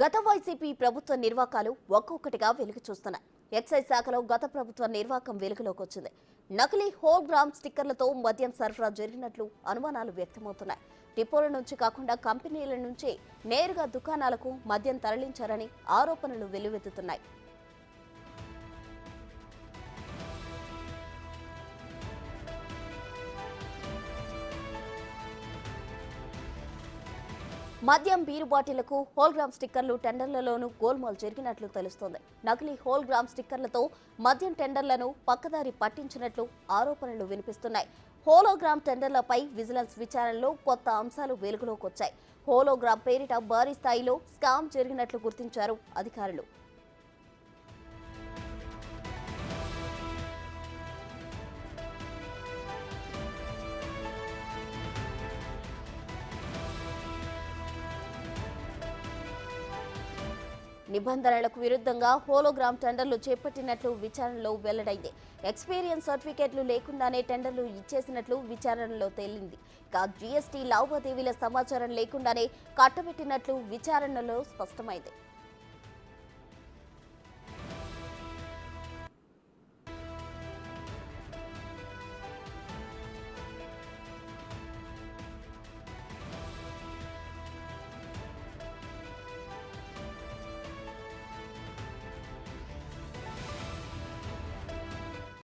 గత వైసీపీ ప్రభుత్వ నిర్వాకాలు ఒక్కొక్కటిగా వెలుగు చూస్తున్నాయి ఎక్సైజ్ శాఖలో గత ప్రభుత్వ నిర్వాకం వెలుగులోకి వచ్చింది నకిలీ హోల్ గ్రామ్ స్టిక్కర్లతో మద్యం సరఫరా జరిగినట్లు అనుమానాలు వ్యక్తమవుతున్నాయి. డిపోల నుంచి కాకుండా కంపెనీల నుంచి నేరుగా దుకాణాలకు మద్యం తరలించారని ఆరోపణలు వెల్లువెత్తుతున్నాయి. మద్యం బీరు బాటిళ్ళకు హోల్గ్రామ్ స్టిక్కర్లు టెండర్లలోనూ గోల్మాల్ జరిగినట్లు తెలుస్తోంది. నకిలీ హోల్గ్రామ్ స్టిక్కర్లతో మద్యం టెండర్లను పక్కదారి పట్టించినట్లు ఆరోపణలు వినిపిస్తున్నాయి. హోలోగ్రామ్ టెండర్లపై విజిలెన్స్ విచారణలో కొత్త అంశాలు వెలుగులోకి వచ్చాయి. హోలోగ్రామ్ పేరిట భారీ స్థాయిలో స్కామ్ జరిగినట్లు గుర్తించారు అధికారులు. నిబంధనలకు విరుద్ధంగా హోలోగ్రామ్ టెండర్లు చేపట్టినట్లు విచారణలో వెల్లడైంది. ఎక్స్పీరియన్స్ సర్టిఫికేట్లు లేకుండానే టెండర్లు ఇచ్చేసినట్లు విచారణలో తేలింది. ఇక జీఎస్టీ లావాదేవీల సమాచారం లేకుండానే కట్టబెట్టినట్లు విచారణలో స్పష్టమైంది.